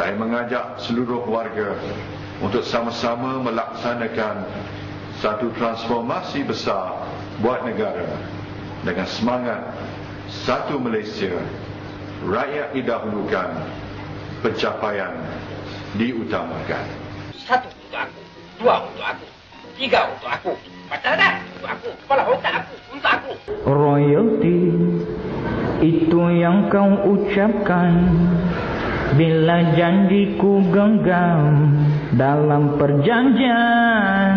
saya mengajak seluruh warga untuk sama-sama melaksanakan satu transformasi besar buat negara dengan semangat satu Malaysia. Rakyat didahulukan pencapaian diutamakan. Satu untuk aku dua untuk aku tiga untuk aku. Dah untuk aku kepala otak aku untuk aku. Royalty itu yang kau ucapkan Bila janjiku genggam Dalam perjanjian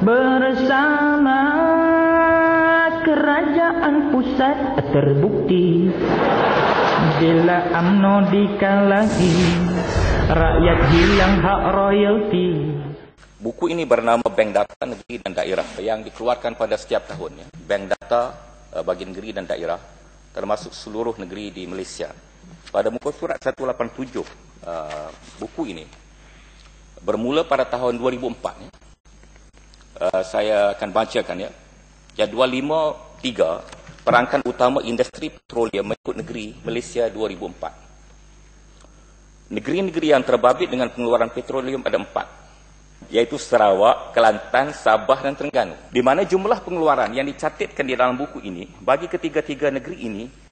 Bersama Kerajaan pusat terbukti Bila UMNO dikalahi Rakyat hilang hak royalty Buku ini bernama Bank Data Negeri dan Daerah yang dikeluarkan pada setiap tahunnya. Bank Data uh, bagi negeri dan daerah termasuk seluruh negeri di Malaysia. Pada muka surat 187 uh, buku ini bermula pada tahun 2004 ya. uh, saya akan bacakan ya. Jadual 5 3 perangkan utama industri petroleum mengikut negeri Malaysia 2004. Negeri-negeri yang terbabit dengan pengeluaran petroleum ada empat yaitu Sarawak, Kelantan, Sabah dan Terengganu. Di mana jumlah pengeluaran yang dicatatkan di dalam buku ini bagi ketiga-tiga negeri ini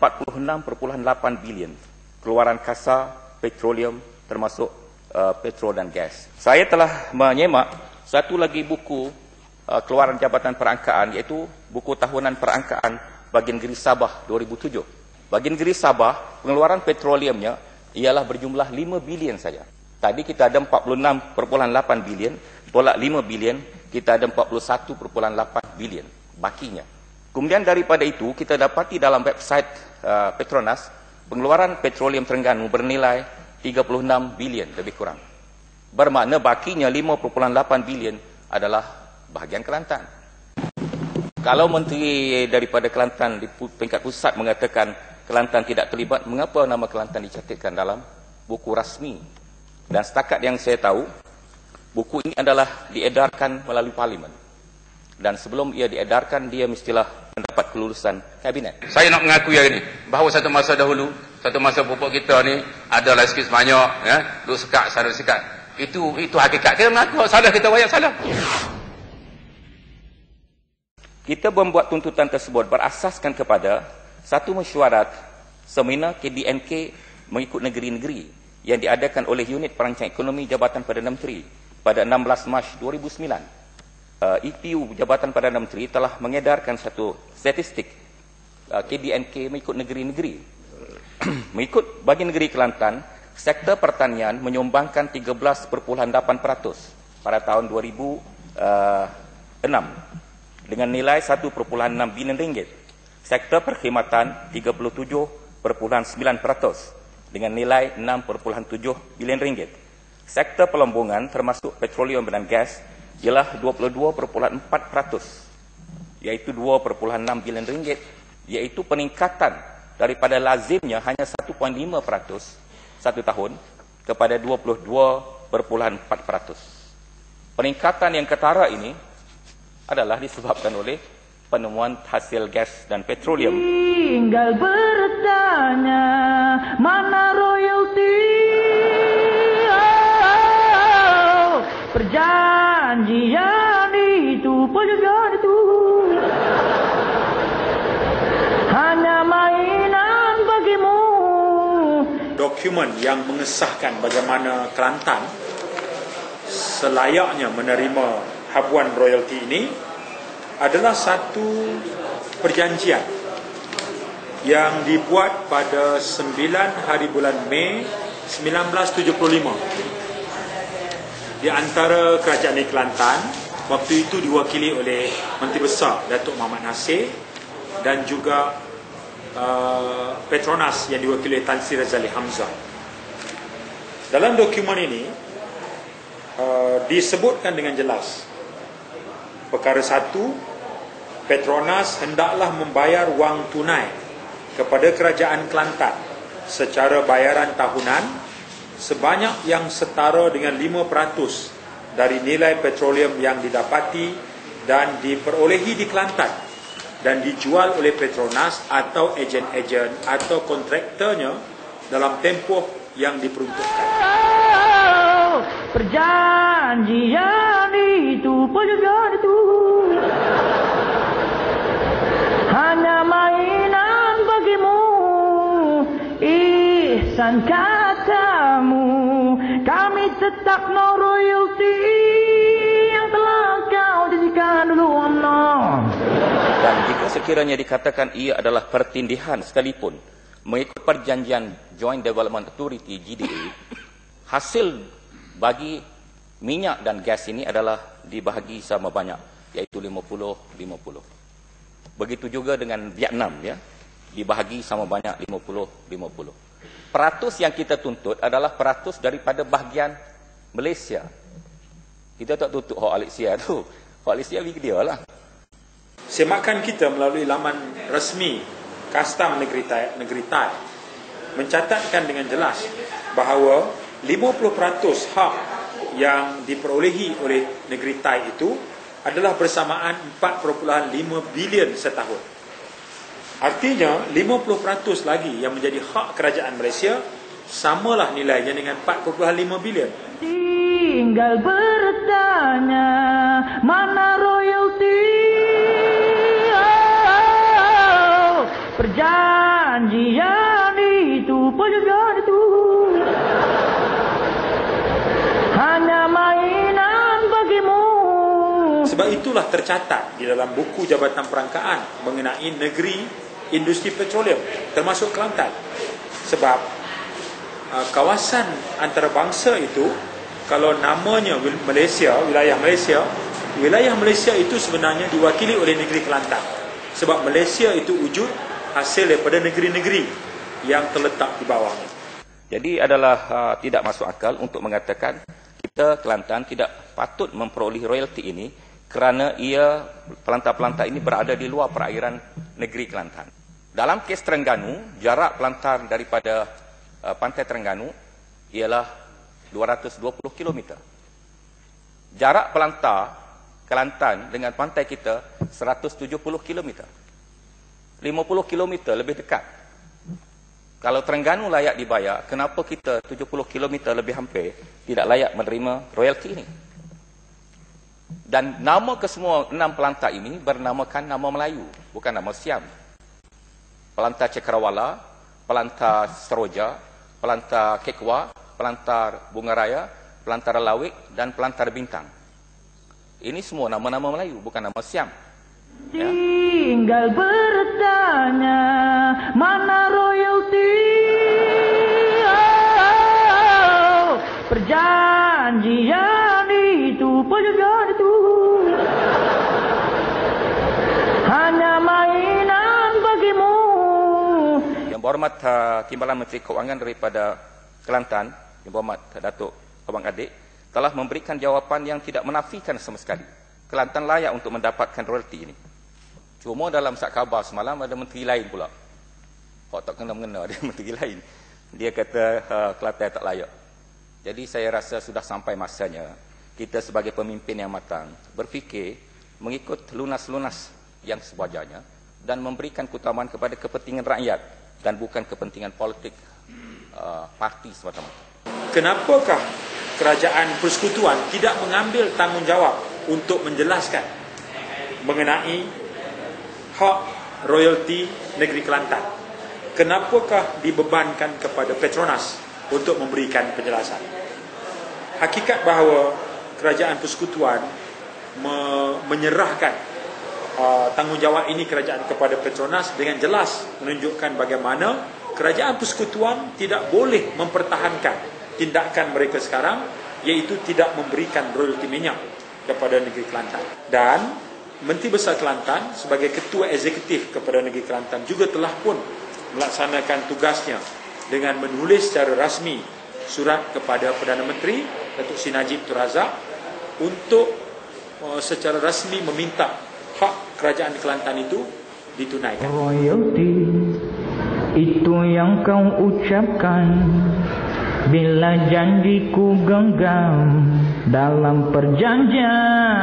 46.8 bilion keluaran kasar petroleum termasuk uh, petrol dan gas. Saya telah menyemak satu lagi buku uh, keluaran Jabatan Perangkaan iaitu buku tahunan perangkaan bagi negeri Sabah 2007. Bagi negeri Sabah, pengeluaran petroleumnya ialah berjumlah 5 bilion saja. Tadi kita ada 46.8 bilion, tolak 5 bilion, kita ada 41.8 bilion bakinya. Kemudian daripada itu kita dapati dalam website uh, Petronas pengeluaran petroleum Terengganu bernilai 36 bilion lebih kurang. Bermakna bakinya 5.8 bilion adalah bahagian Kelantan. Kalau menteri daripada Kelantan di peringkat pusat mengatakan Kelantan tidak terlibat, mengapa nama Kelantan dicatatkan dalam buku rasmi dan setakat yang saya tahu, buku ini adalah diedarkan melalui parlimen. Dan sebelum ia diedarkan, dia mestilah mendapat kelulusan kabinet. Saya nak mengakui hari ini, bahawa satu masa dahulu, satu masa pupuk kita ni, adalah sikit banyak, ya, duk sekat, sana sekat. Itu itu hakikat. Kita mengaku salah, kita wayak salah. Kita membuat tuntutan tersebut berasaskan kepada satu mesyuarat seminar KDNK mengikut negeri-negeri yang diadakan oleh Unit Perancang Ekonomi Jabatan Perdana Menteri pada 16 Mac 2009. Uh, EPU Jabatan Perdana Menteri telah mengedarkan satu statistik uh, KDNK mengikut negeri-negeri. mengikut bagi negeri Kelantan, sektor pertanian menyumbangkan 13.8% pada tahun 2006 uh, dengan nilai 1.6 bilion ringgit. Sektor perkhidmatan 37.9% dengan nilai 6.7 bilion ringgit. Sektor pelombongan termasuk petroleum dan gas ialah 22.4% iaitu 2.6 bilion ringgit iaitu peningkatan daripada lazimnya hanya 1.5% satu tahun kepada 22.4%. Peningkatan yang ketara ini adalah disebabkan oleh penemuan hasil gas dan petroleum. Tinggal bertanya mana royalti? Dokumen yang mengesahkan bagaimana Kelantan selayaknya menerima habuan royalti ini adalah satu perjanjian yang dibuat pada 9 hari bulan Mei 1975 di antara kerajaan Kelantan waktu itu diwakili oleh Menteri Besar Datuk Muhammad Nasir dan juga uh, Petronas yang diwakili Tan Sri Razali Hamzah. Dalam dokumen ini uh, disebutkan dengan jelas perkara satu Petronas hendaklah membayar wang tunai kepada kerajaan Kelantan secara bayaran tahunan sebanyak yang setara dengan 5% dari nilai petroleum yang didapati dan diperolehi di Kelantan dan dijual oleh Petronas atau ejen-ejen atau kontraktornya dalam tempoh yang diperuntukkan. Perjanjian itu, perjanjian itu hanya mainan bagimu. Ihsan katamu, kami tetap no royalty yang telah kau janjikan dulu, Allah. Dan jika sekiranya dikatakan ia adalah pertindihan sekalipun, mengikut perjanjian Joint Development Authority GDA, hasil bagi minyak dan gas ini adalah dibahagi sama banyak, iaitu 50-50. Begitu juga dengan Vietnam, ya, dibahagi sama banyak 50-50. Peratus yang kita tuntut adalah peratus daripada bahagian Malaysia. Kita tak tuntut hak Malaysia tu. Hak Malaysia bagi dia lah. Semakan kita melalui laman resmi Kastam Negeri Thai, Negeri Thai mencatatkan dengan jelas bahawa 50% hak yang diperolehi oleh negeri Thai itu adalah bersamaan 4.5 bilion setahun. Artinya 50% lagi yang menjadi hak kerajaan Malaysia samalah nilainya dengan 4.5 bilion. Tinggal bertanya mana royalty Perjanjian itu Perjanjian itu Hanya mainan bagimu Sebab itulah tercatat di dalam buku Jabatan Perangkaan mengenai negeri industri petroleum termasuk Kelantan. Sebab uh, kawasan antarabangsa itu kalau namanya Malaysia, wilayah Malaysia, wilayah Malaysia itu sebenarnya diwakili oleh negeri Kelantan. Sebab Malaysia itu wujud hasil daripada negeri-negeri yang terletak di bawahnya. Jadi adalah uh, tidak masuk akal untuk mengatakan kita Kelantan tidak patut memperoleh royalti ini kerana ia pelantar-pelantar ini berada di luar perairan negeri Kelantan. Dalam kes Terengganu, jarak pelantar daripada uh, pantai Terengganu ialah 220 km. Jarak pelantar Kelantan dengan pantai kita 170 km. 50 km lebih dekat. Kalau Terengganu layak dibayar, kenapa kita 70 km lebih hampir tidak layak menerima royalti ini? Dan nama kesemua enam pelantar ini bernamakan nama Melayu, bukan nama Siam. Pelantar Cakrawala, pelantar Seroja, pelantar Kekwa, pelantar Bunga Raya, pelantar Lawik dan pelantar Bintang. Ini semua nama-nama Melayu, bukan nama Siam. Ya. Tinggal bertanya mana royalty oh, Perjanjian itu Perjanjian itu Hanya mainan bagimu Yang berhormat uh, Timbalan Menteri Keuangan daripada Kelantan, Yang berhormat uh, Datuk Abang Adik, telah memberikan jawapan yang tidak menafikan sama sekali. Kelantan layak untuk mendapatkan royalti ini. Cuma dalam sat khabar semalam ada menteri lain pula. Kok tak kena-mengena ada menteri lain. Dia kata uh, Kelantan tak layak. Jadi saya rasa sudah sampai masanya kita sebagai pemimpin yang matang berfikir mengikut lunas-lunas yang sewajarnya dan memberikan keutamaan kepada kepentingan rakyat dan bukan kepentingan politik uh, parti semata-mata. Kenapakah kerajaan persekutuan tidak mengambil tanggungjawab untuk menjelaskan mengenai hak royalti negeri Kelantan? Kenapakah dibebankan kepada Petronas untuk memberikan penjelasan? Hakikat bahawa kerajaan persekutuan me- menyerahkan uh, tanggungjawab ini kerajaan kepada Petronas dengan jelas menunjukkan bagaimana kerajaan persekutuan tidak boleh mempertahankan tindakan mereka sekarang iaitu tidak memberikan royalti minyak kepada negeri Kelantan. Dan Menteri Besar Kelantan sebagai ketua eksekutif kepada negeri Kelantan juga telah pun melaksanakan tugasnya dengan menulis secara rasmi surat kepada Perdana Menteri Datuk Seri Najib Tun Razak untuk uh, secara rasmi meminta hak kerajaan Kelantan itu ditunaikan. Royalty itu yang kau ucapkan Bila janjiku genggam dalam perjanjian